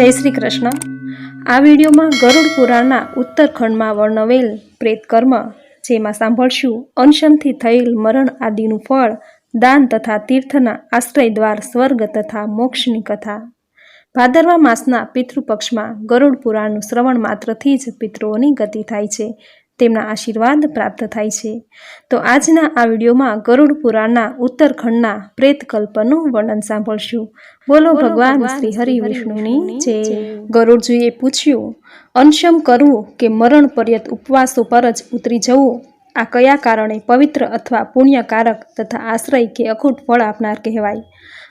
જય શ્રી કૃષ્ણ. આ વિડીયોમાં ગરુડ પુરાણના ઉત્તરખંડમાં વર્ણવેલ પ્રેત કર્મ, જેમાં સાંભળશું અનશનથી થયેલ મરણ આદિનું ફળ, દાન તથા તીર્થના આશ્રય દ્વાર સ્વર્ગ તથા મોક્ષની કથા. ભાદરવા માસના પિતૃપક્ષમાં ગરુડ પુરાણનું શ્રવણ માત્રથી જ પિતૃઓની ગતિ થાય છે. તેમના આશીર્વાદ પ્રાપ્ત થાય છે. તો આજના આ વિડીયોમાં ગરુડ પુરાણના ઉત્તરખંડના પ્રેતકલ્પનું વર્ણન સાંભળશું. બોલો ભગવાન શ્રી હરિ વિષ્ણુની જય. ગરુડજીએ પૂછ્યું અનશમ કરવું કે મરણ પર્યત ઉપવાસો પર જ ઉતરી જવું? આ કયા કારણે પવિત્ર અથવા પુણ્યકારક તથા આશ્રય કે અખૂટ ફળ આપનાર કહેવાય?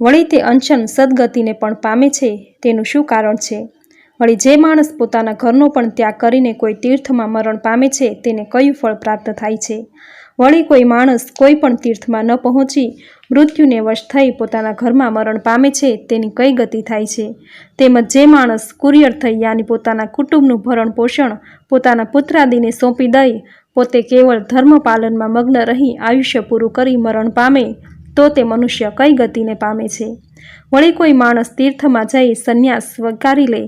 વળી તે અનશન સદગતિને પણ પામે છે. તેનું શું કારણ છે? વળી જે માણસ પોતાના ઘરનો પણ ત્યાગ કરીને કોઈ તીર્થમાં મરણ પામે છે, તેને કયું ફળ પ્રાપ્ત થાય છે? વળી કોઈ માણસ કોઈ પણ તીર્થમાં ન પહોંચી, મૃત્યુને વશ થઈ પોતાના ઘરમાં મરણ પામે છે, તેની કઈ ગતિ થાય છે? તેમજ જે માણસ કુરિયર થઈ યાની પોતાના કુટુંબનું ભરણ પોષણ, પોતાના પુત્રાદિને સોંપી દઈ, પોતે કેવળ ધર્મ પાલનમાં મગ્ન રહી આયુષ્ય પૂરું કરી મરણ પામે. તો તે મનુષ્ય કઈ ગતિને પામે છે? વળી કોઈ માણસ તીર્થમાં જઈ સંન્યાસ સ્વીકારી લે,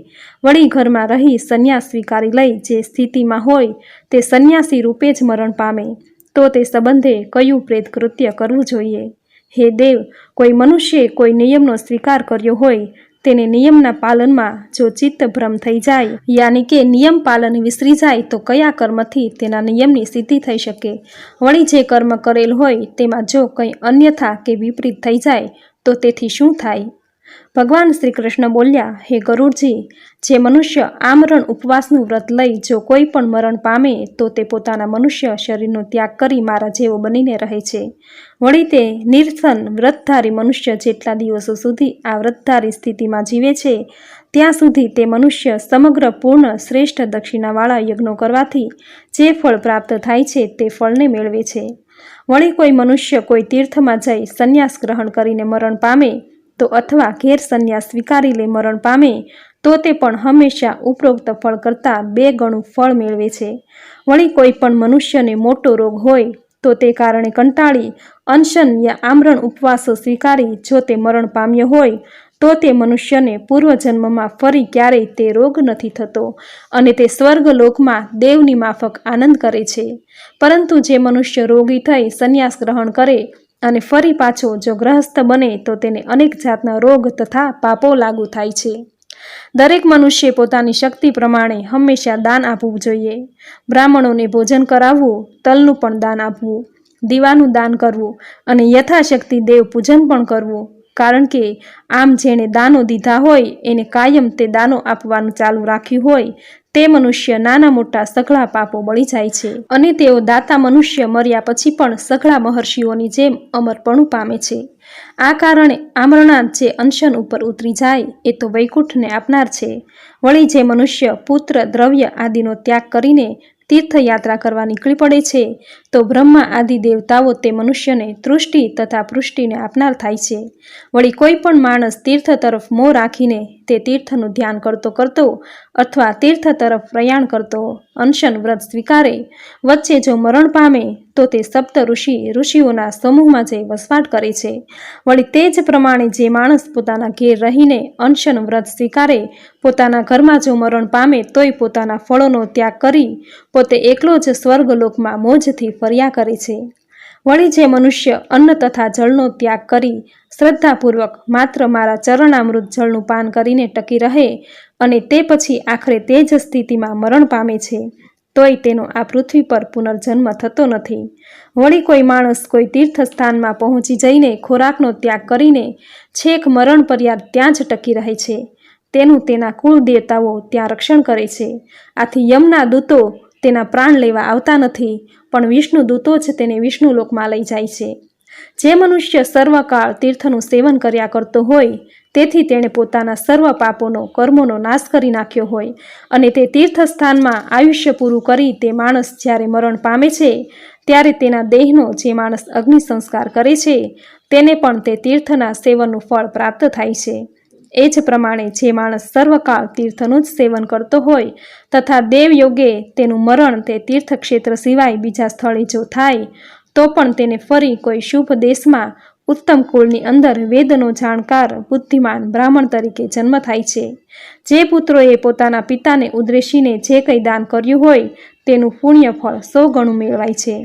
વળી ઘરમાં રહી સંન્યાસ સ્વીકારી લઈ જે સ્થિતિમાં હોય તે સંન્યાસી રૂપે જ મરણ પામે, તો તે સંબંધે કયું પ્રેત કૃત્ય કરવું જોઈએ? હે દેવ, કોઈ મનુષ્યે કોઈ નિયમનો સ્વીકાર કર્યો હોય તેને નિયમના પાલનમાં જો ચિત્ત ભ્રમ થઈ જાય, યાની કે નિયમ પાલન વિસરી જાય, તો કયા કર્મથી તેના નિયમની સિદ્ધિ થઈ શકે? વળી જે કર્મ કરેલ હોય, તેમાં જો કંઈ અન્યથા કે વિપરીત થઈ જાય, તો તેથી શું થાય? ભગવાન શ્રી કૃષ્ણ બોલ્યા, હે ગરુડજી, જે મનુષ્ય આમરણ ઉપવાસનું વ્રત લઈ જો કોઈ પણ મરણ પામે, તો તે પોતાના મનુષ્ય શરીરનો ત્યાગ કરી મારા જેવો બનીને રહે છે. વળી તે નિર્સન વ્રતધારી મનુષ્ય જેટલા દિવસો સુધી આ વ્રતધારી સ્થિતિમાં જીવે છે, ત્યાં સુધી તે મનુષ્ય સમગ્ર પૂર્ણ શ્રેષ્ઠ દક્ષિણાવાળા યજ્ઞો કરવાથી જે ફળ પ્રાપ્ત થાય છે તે ફળને મેળવે છે. વળી કોઈ મનુષ્ય કોઈ તીર્થમાં જઈ સંન્યાસ ગ્રહણ કરીને મરણ પામે તો અથવા ઘેર સંન્યાસ સ્વીકારી લે મરણ પામે, તો તે પણ હંમેશા ઉપરોક્ત ફળ કરતાં બે ગણું ફળ મેળવે છે. વળી કોઈ પણ મનુષ્યને મોટો રોગ હોય, તો તે કારણે કંટાળી, અનશન યા આમરણ ઉપવાસો સ્વીકારી જો તે મરણ પામ્યો હોય, તો તે મનુષ્યને પૂર્વજન્મમાં ફરી ક્યારેય તે રોગ નથી થતો અને તે સ્વર્ગલોકમાં દેવની માફક આનંદ કરે છે. પરંતુ જે મનુષ્ય રોગી થઈ સંન્યાસ ગ્રહણ કરે અને ફરી પાછો જો ગ્રહસ્થ બને તો તેને અનેક જાતના રોગ તથા પાપો લાગુ થાય છે. દરેક મનુષ્ય પોતાની શક્તિ પ્રમાણે હંમેશા દાન આપવું જોઈએ. બ્રાહ્મણોને ભોજન કરાવવું, તલનું પણ દાન આપવું, દીવાનું દાન કરવું અને યથાશક્તિ દેવ પૂજન પણ કરવું. કારણ કે આમ જેણે દાનો દીધા હોય, એને કાયમ તે દાનો આપવાનું ચાલુ રાખ્યું હોય, તે મનુષ્ય નાના મોટા સઘળા પાપો બળી જાય છે. અને તેઓ દાતા મનુષ્ય મર્યા પછી પણ સઘળા મહર્ષિઓની જેમ અમરપણું પામે છે. આ કારણે આમરણાંત જે અનશન ઉપર ઉતરી જાય, એ તો વૈકુંઠને આપનાર છે. વળી જે મનુષ્ય પુત્ર દ્રવ્ય આદિનો ત્યાગ કરીને તીર્થયાત્રા કરવા નીકળી પડે છે તો બ્રહ્મા આદિ દેવતાઓ તે મનુષ્યને તૃષ્ટિ તથા પૃષ્ટિને આપનાર થાય છે. વળી કોઈ પણ માણસ તીર્થ તરફ મોં રાખીને તે તીર્થનું ધ્યાન કરતો કરતો અથવા તીર્થ તરફ પ્રયાણ કરતો અનશન વ્રત સ્વીકારે, વચ્ચે જો મરણ પામે તો તે સપ્ત ઋષિ ઋષિઓના સમૂહમાં જઈ વસવાટ કરે છે. વળી તે જ પ્રમાણે જે માણસ પોતાના ઘેર રહીને અનશન વ્રત સ્વીકારે, પોતાના ઘરમાં જો મરણ પામે તોય પોતાના ફળોનો ત્યાગ કરી, પોતે એકલો જ સ્વર્ગલોકમાં મોજથી ફર્યા કરે છે. વળી જે મનુષ્ય અન્ન તથા જળનો ત્યાગ કરી શ્રદ્ધાપૂર્વક માત્ર મારા ચરણામૃત જળનું પાન કરીને ટકી રહે અને તે પછી આખરે તે જ સ્થિતિમાં મરણ પામે છે, તોય તેનો આ પૃથ્વી પર પુનર્જન્મ થતો નથી. વળી કોઈ માણસ કોઈ તીર્થ સ્થાનમાં પહોંચી જઈને ખોરાકનો ત્યાગ કરીને છેક મરણ પર્યાદ ત્યાં જ ટકી રહે છે. તેનું તેના કુળ દેવતાઓ ત્યાં રક્ષણ કરે છે. આથી યમના દૂતો તેના પ્રાણ લેવા આવતા નથી, પણ વિષ્ણુ દૂતો જ તેને વિષ્ણુ લોકમાં લઈ જાય છે. જે મનુષ્ય સર્વકાળ તીર્થનું સેવન કર્યા કરતો હોય, તેથી તેણે પોતાના સર્વ પાપોનો, કર્મોનો નાશ કરી નાખ્યો હોય અને તે તીર્થસ્થાનમાં આયુષ્ય પૂરું કરી તે માણસ જ્યારે મરણ પામે છે, ત્યારે તેના દેહનો જે માણસ અગ્નિ સંસ્કાર કરે છે, તેને પણ તે તીર્થના સેવનનું ફળ પ્રાપ્ત થાય છે. એ જ પ્રમાણે જે માણસ સર્વકાળ તીર્થનું જ સેવન કરતો હોય તથા દેવયોગે તેનું મરણ તે તીર્થક્ષેત્ર સિવાય બીજા સ્થળે જો થાય, તો પણ તેને ફરી કોઈ શુભ દેશમાં, ઉત્તમ કુળની અંદર વેદનો જાણકાર, બુદ્ધિમાન બ્રાહ્મણ તરીકે જન્મ થાય છે. જે પુત્રોએ પોતાના પિતાને ઉદ્રેશીને જે કંઈ દાન કર્યું હોય, તેનું પુણ્ય ફળ સો ગણું મેળવાય છે.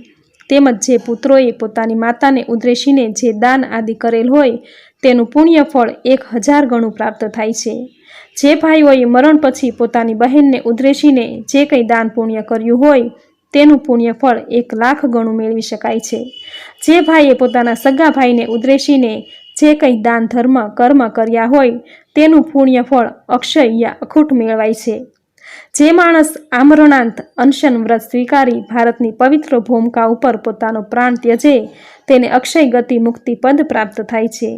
તેમજ જે પુત્રોએ પોતાની માતાને ઉદ્રેશીને જે દાન આદિ કરેલ હોય તેનું પુણ્ય ફળ એક હજાર ગણું પ્રાપ્ત થાય છે. જે ભાઈઓએ મરણ પછી પોતાની બહેનને ઉદ્રેશીને જે કંઈ દાન પુણ્ય કર્યું હોય, તેનું પુણ્ય ફળ એક લાખ ગણું મેળવી શકાય છે. જે ભાઈએ પોતાના સગા ભાઈને ઉદ્રેશીને જે કંઈ દાન ધર્મ કર્મ કર્યા હોય, તેનું પુણ્ય ફળ અક્ષય યા અખૂટ મેળવાય છે. જે માણસ આમરણાંત અનશન વ્રત સ્વીકારી ભારતની પવિત્ર ભૂમિકા ઉપર પોતાનો પ્રાણ ત્યજે તેને અક્ષય ગતિ મુક્તિ પદ પ્રાપ્ત થાય છે.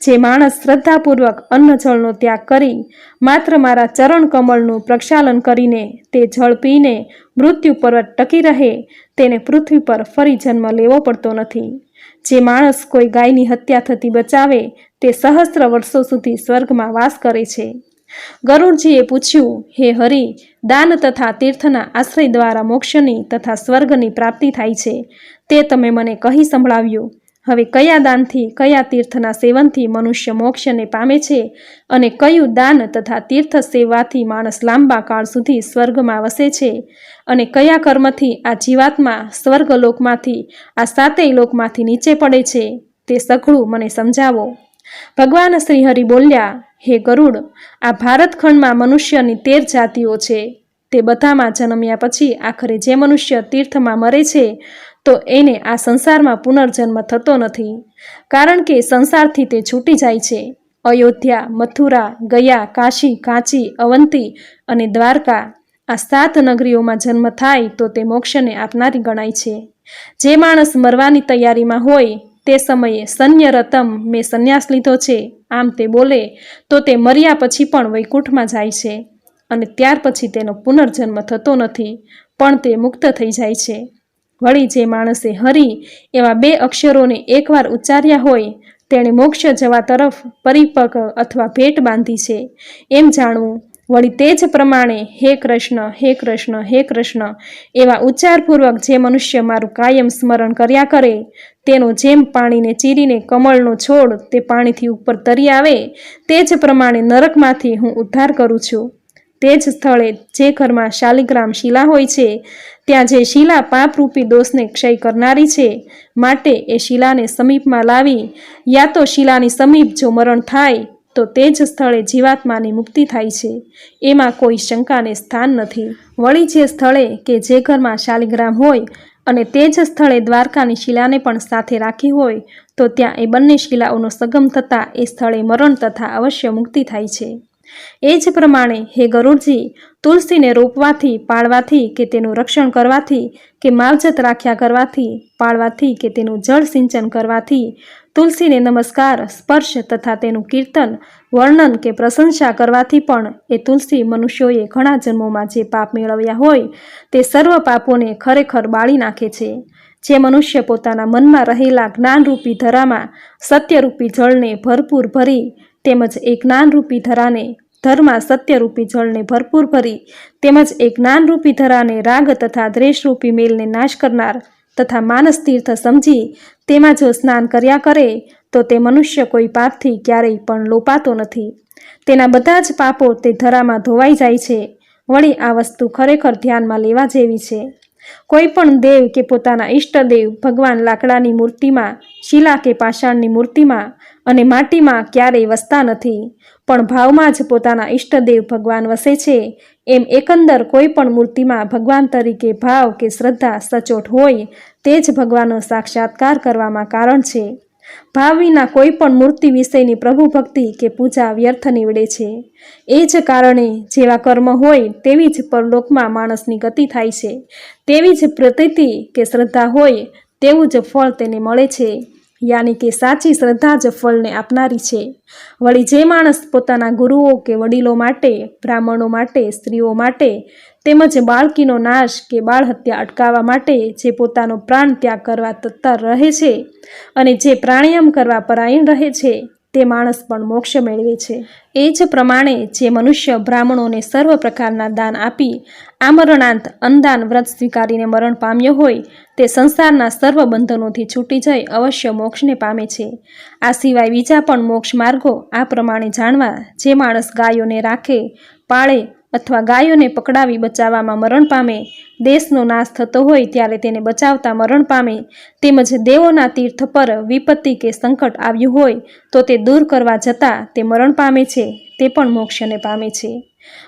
જે માણસ શ્રદ્ધાપૂર્વક જળનો ત્યાગ કરી માત્ર મારા ચરણ કમળનું પ્રક્ષાલન કરીને તે જળ પીને મૃત્યુ પર્વત ટકી રહે તેને પૃથ્વી પર ફરી જન્મ લેવો પડતો નથી. જે માણસ કોઈ ગાયની હત્યા થતી બચાવે તે સહસ્ત્ર વર્ષો સુધી સ્વર્ગમાં વાસ કરે છે. ગરુડજીએ પૂછ્યું, હે હરિ, દાન તથા તીર્થના આશ્રય દ્વારા મોક્ષની તથા સ્વર્ગની પ્રાપ્તિ થાય છે. તે તમે મને કહી સંભળાવ્યું. હવે કયા દાનથી, કયા તીર્થના સેવનથી મનુષ્ય મોક્ષને પામે છે અને કયું દાન તથા તીર્થ સેવાથી માણસ લાંબા કાળ સુધી સ્વર્ગમાં વસે છે? અને કયા કર્મથી આ જીવાત્મા સ્વર્ગલોકમાંથી, આ સાતેય લોકમાંથી નીચે પડે છે? તે સઘળું મને સમજાવો. ભગવાન શ્રી હરિ બોલ્યા હે ગરુડ, આ ભારતખંડમાં મનુષ્યની તેર જાતિઓ છે. તે બધામાં જન્મ્યા પછી આખરે જે મનુષ્ય તીર્થમાં મરે છે, તો એને આ સંસારમાં પુનર્જન્મ થતો નથી. કારણ કે સંસારથી તે છૂટી જાય છે. અયોધ્યા, મથુરા, ગયા, કાશી, કાંચી, અવંતી અને દ્વારકા આ સાત નગરીઓમાં જન્મ થાય તો તે મોક્ષને આપનારી ગણાય છે. જે માણસ મરવાની તૈયારીમાં હોય તે સમયે સન્ય રતમ મેં સંન્યાસ લીધો છે, આમ તે બોલે, તો તે મર્યા પછી પણ વૈકુંઠમાં જાય છે અને ત્યાર પછી તેનો પુનર્જન્મ થતો નથી, પણ તે મુક્ત થઈ જાય છે. વળી જે માણસે હરી એવા બે અક્ષરોને એકવાર ઉચ્ચાર્યા હોય, તેણે મોક્ષ જવા તરફ પરિપક અથવા ભેટ બાંધી છે. એમ જાણવું વળી તે જ પ્રમાણે હે કૃષ્ણ હે કૃષ્ણ હે કૃષ્ણ, એવા ઉચ્ચારપૂર્વક જે મનુષ્ય મારું કાયમ સ્મરણ કર્યા કરે, તેનો જેમ પાણીને ચીરીને કમળનો છોડ તે પાણીથી ઉપર તરી આવે, તે જ પ્રમાણે નરકમાંથી હું ઉદ્ધાર કરું છું. તે જ સ્થળે જે ઘરમાં શાલિગ્રામ શિલા હોય છે, ત્યાં જે શિલા પાપરૂપી દોષને ક્ષય કરનારી છે, માટે એ શિલાને સમીપમાં લાવી, યા તો શિલાની સમીપ જો મરણ થાય તો તે જ સ્થળે જીવાત્માની મુક્તિ થાય છે. એમાં કોઈ શંકાને સ્થાન નથી. વળી જે સ્થળે કે જે ઘરમાં શાલિગ્રામ હોય અને તે જ સ્થળે દ્વારકાની શિલાને પણ સાથે રાખી હોય, તો ત્યાં એ બંને શિલાઓનો સગમ થતાં એ સ્થળે મરણ તથા અવશ્ય મુક્તિ થાય છે. એ જ પ્રમાણે હે ગરુડજી, તુલસીને રોપવાથી, પાળવાથી કે તેનું રક્ષણ કરવાથી કે માવજત રાખ્યા કરવાથી, પાળવાથી કે તેનું જળ સિંચન કરવાથી તુલસીને નમસ્કાર, સ્પર્શ તથા તેનું કીર્તન, વર્ણન કે પ્રશંસા કરવાથી પણ એ તુલસી મનુષ્યોએ ઘણા જન્મોમાં જે પાપ મેળવ્યા હોય, તે સર્વ પાપોને ખરેખર બાળી નાખે છે. જે મનુષ્ય પોતાના મનમાં રહેલા જ્ઞાનરૂપી ધરામાં સત્યરૂપી જળને ભરપૂર ભરી, તેમજ એ જ્ઞાનરૂપી ધરાને ધરમાં સત્યરૂપી જળને ભરપૂર ભરી, તેમજ એ જ્ઞાનરૂપી ધરાને રાગ તથા દ્રેષરૂપી મેલને નાશ કરનાર તથા માનસ તીર્થ સમજી તેમાં જો સ્નાન કર્યા કરે, તો તે મનુષ્ય કોઈ પાપથી ક્યારેય પણ લોપાતો નથી. તેના બધા જ પાપો તે ધરામાં ધોવાઈ જાય છે. વળી આ વસ્તુ ખરેખર ધ્યાનમાં લેવા જેવી છે. કોઈ પણ દેવ કે પોતાના ઈષ્ટદેવ ભગવાન લાકડાની મૂર્તિમાં, શિલા કે પાષાણની મૂર્તિમાં અને માટીમાં ક્યારેય વસતા નથી. પણ ભાવમાં જ પોતાના ઈષ્ટદેવ ભગવાન વસે છે, એમ એકંદર કોઈ પણ મૂર્તિમાં ભગવાન તરીકે ભાવ કે શ્રદ્ધા સચોટ હોય, તે જ ભગવાનનો સાક્ષાત્કાર કરવામાં કારણ છે. ભાવ વિના કોઈ પણ મૂર્તિ વિષયની પ્રભુ ભક્તિ કે પૂજા વ્યર્થ નીવડે છે. એ જ કારણે જેવા કર્મ હોય તેવી જ પરલોકમાં માણસની ગતિ થાય છે. તેવી જ પ્રતીતિ કે શ્રદ્ધા હોય તેવું જ ફળ તેને મળે છે. યાની કે સાચી શ્રદ્ધા જ ફળને આપનારી છે. વળી જે માણસ પોતાના ગુરુઓ કે વડીલો માટે, બ્રાહ્મણો માટે, સ્ત્રીઓ માટે તેમજ બાળકીનો નાશ કે બાળ હત્યા અટકાવવા માટે જે પોતાનો પ્રાણ ત્યાગ કરવા તત્તર રહે છે અને જે પ્રાણાયામ કરવા પરાયણ રહે છે, તે માણસ પણ મોક્ષ મેળવે છે. એ જ પ્રમાણે જે મનુષ્ય બ્રાહ્મણોને સર્વ પ્રકારના દાન આપી, આમરણાંત અંદાન વ્રત સ્વીકારીને મરણ પામ્યો હોય, તે સંસારના સર્વ બંધનોથી છૂટી જઈ અવશ્ય મોક્ષને પામે છે. આ સિવાય બીજા પણ મોક્ષ માર્ગો આ પ્રમાણે જાણવા જે માણસ ગાયોને રાખે, પાળે અથવા ગાયોને પકડાવી બચાવવામાં મરણ પામે, દેશનો નાશ થતો હોય ત્યારે તેને બચાવતા મરણ પામે, તેમજ દેવોના તીર્થ પર વિપત્તિ કે સંકટ આવ્યું હોય, તો તે દૂર કરવા જતાં તે મરણ પામે છે, તે પણ મોક્ષને પામે છે.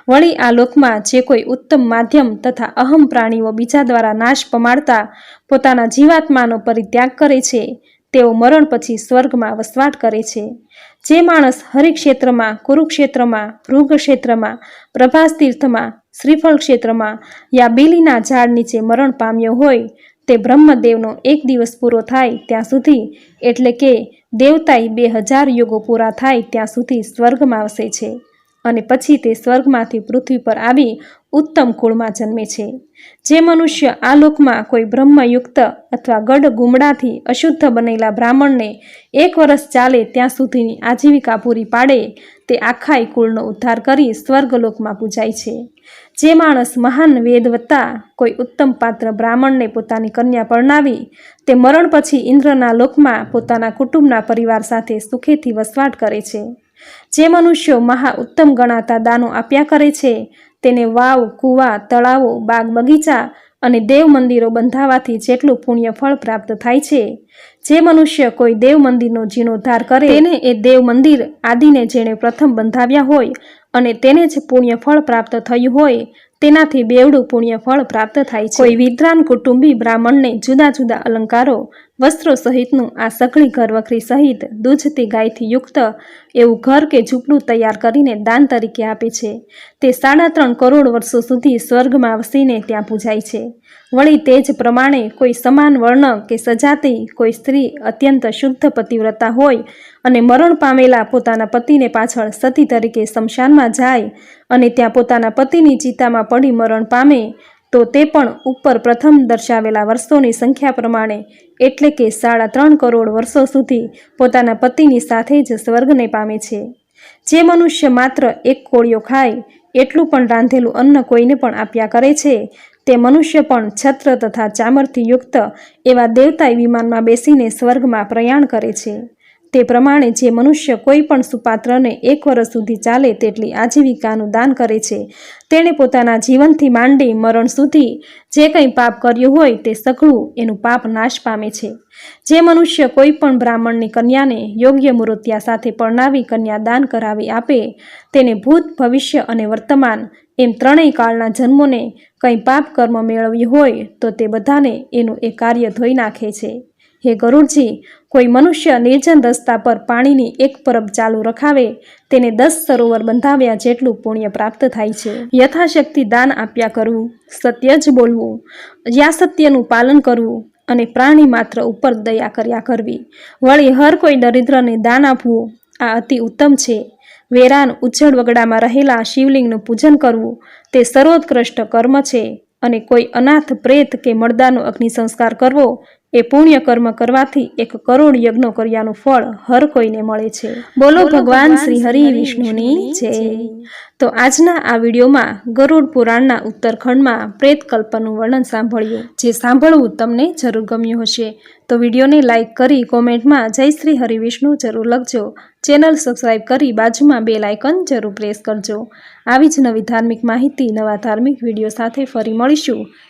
વળી આ લોકમાં જે કોઈ ઉત્તમ માધ્યમ તથા અહમ પ્રાણીઓ બીજા દ્વારા નાશ પમાડતા પોતાના જીવાત્માનો પરિત્યાગ કરે છે તેઓ મરણ પછી સ્વર્ગમાં વસવાટ કરે છે. જે માણસ હરિક્ષેત્રમાં, કુરુક્ષેત્રમાં ભૃગ ક્ષેત્રમાં પ્રભાસ તીર્થમાં શ્રીફળ ક્ષેત્રમાં યા બેલીના ઝાડ નીચે મરણ પામ્યો હોય, તે બ્રહ્મદેવનો એક દિવસ પૂરો થાય ત્યાં સુધી, એટલે કે દેવતાઈ બે હજાર યુગો પૂરા થાય ત્યાં સુધી સ્વર્ગમાં વસે છે. અને પછી તે સ્વર્ગમાંથી પૃથ્વી પર આવી ઉત્તમ કુળમાં જન્મે છે. જે મનુષ્ય આ લોકમાં કોઈ બ્રહ્મયુક્ત અથવા ગઢ ગુમડાથી અશુદ્ધ બનેલા બ્રાહ્મણને એક વર્ષ ચાલે ત્યાં સુધીની આજીવિકા પૂરી પાડે તે આખાય કુળનો ઉદ્ધાર કરી સ્વર્ગલોકમાં પૂજાય છે. જે માણસ મહાન વેદવત્તા કોઈ ઉત્તમ પાત્ર બ્રાહ્મણને પોતાની કન્યા પરણાવી તે મરણ પછી ઇન્દ્રના લોકમાં પોતાના કુટુંબના પરિવાર સાથે સુખેથી વસવાટ કરે છે. જે મનુષ્યો મહા ઉત્તમ ગણાતા દાનો આપ્યા કરે છે તેને વાવ, કૂવા, તળાવો બાગ બગીચા અને દેવ મંદિરો બંધાવાથી જેટલું પુણ્ય ફળ પ્રાપ્ત થાય છે. જે મનુષ્ય કોઈ દેવ મંદિરનો જીર્ણોદ્ધાર કરે, તેને એ દેવ મંદિર આદિને જેણે પ્રથમ બંધાવ્યા હોય અને તેને જ પુણ્ય ફળ પ્રાપ્ત થયું હોય, તેનાથી બેવડું પુણ્ય ફળ પ્રાપ્ત થાય છે. કોઈ વિદ્વાન કુટુંબી બ્રાહ્મણને જુદા જુદા અલંકારો વસ્ત્રો સહિતનું આ સઘળી ઘરવખરી સહિત દૂધતી ગાયથી યુક્ત એવું ઘર કે ઝૂંપડું તૈયાર કરીને દાન તરીકે આપે છે. તે સાડા ત્રણ કરોડ વર્ષો સુધી સ્વર્ગમાં વસીને ત્યાં પૂજાય છે. વળી તે જ પ્રમાણે કોઈ સમાન વર્ણ કે સજાતી કોઈ સ્ત્રી અત્યંત શુદ્ધ પતિવ્રતા હોય અને મરણ પામેલા પોતાના પતિને પાછળ સતી તરીકે શમશાનમાં જાય અને ત્યાં પોતાના પતિની ચિતામાં પડી મરણ પામે તો તે પણ ઉપર પ્રથમ દર્શાવેલા વર્ષોની સંખ્યા પ્રમાણે એટલે કે સાડા ત્રણ કરોડ વર્ષો સુધી પોતાના પતિની સાથે જ સ્વર્ગને પામે છે. જે મનુષ્ય માત્ર એક કોળિયો ખાય, એટલું પણ રાંધેલું અન્ન કોઈને પણ આપ્યા કરે છે, તે મનુષ્ય પણ છત્ર તથા ચામરથી યુક્ત એવા દેવતાય વિમાનમાં બેસીને સ્વર્ગમાં પ્રયાણ કરે છે. તે પ્રમાણે જે મનુષ્ય કોઈ પણ સુપાત્રને એક વર્ષ સુધી ચાલે તેટલી આજીવિકાનું દાન કરે છે. તેણે પોતાના જીવનથી માંડી મરણ સુધી જે કંઈ પાપ કર્યું હોય તે સઘળું એનું પાપ નાશ પામે છે. જે મનુષ્ય કોઈ પણ બ્રાહ્મણની કન્યાને યોગ્ય મૂર્ત્યા સાથે પરણાવી કન્યા દાન કરાવી આપે, તેને ભૂત, ભવિષ્ય અને વર્તમાન એમ ત્રણેય કાળના જન્મોને કંઈ પાપ કર્મ મેળવ્યું હોય તો તે બધાને એનું એ કાર્ય ધોઈ નાખે છે. હે ગરુડજી, કોઈ મનુષ્ય નિર્જન રસ્તા પર પાણીની એક પરબ ચાલુ રખાવે, તેને દસ સરોવર બંધાવ્યા જેટલું પુણ્ય પ્રાપ્ત થાય છે. યથાશક્તિ દાન આપ્યા કરવું સત્ય જ બોલવું યાસત્યનું પાલન કરવું અને પ્રાણી માત્ર ઉપર દયા કર્યા કરવી. વળી હર કોઈ દરિદ્રને દાન આપવું, આ અતિ ઉત્તમ છે. વેરાન ઉજ્જળ વગડામાં રહેલા શિવલિંગનું પૂજન કરવું, તે સર્વોત્કૃષ્ટ કર્મ છે, અને કોઈ અનાથ પ્રેત કે મળદાનો અગ્નિ સંસ્કાર કરવો એ પુણ્ય કર્મ કરવાથી એક કરોડ યજ્ઞો કર્યાનું ફળ હર કોઈને મળે છે. બોલો ભગવાન શ્રી હરિ વિષ્ણુની જય. તો આજના આ વિડીયોમાં ગરુડ પુરાણના ઉત્તરખંડમાં પ્રેતકલ્પનું વર્ણન સાંભળ્યું જે સાંભળવું તમને જરૂર ગમ્યું હશે. તો વિડીયોને લાઇક કરી કોમેન્ટમાં જય શ્રી હરિ વિષ્ણુ જરૂર લખજો. ચેનલ સબસ્ક્રાઇબ કરી બાજુમાં બે લાઇકન જરૂર પ્રેસ કરજો. આવી જ નવી ધાર્મિક માહિતી નવા ધાર્મિક વીડિયો સાથે ફરી મળીશું.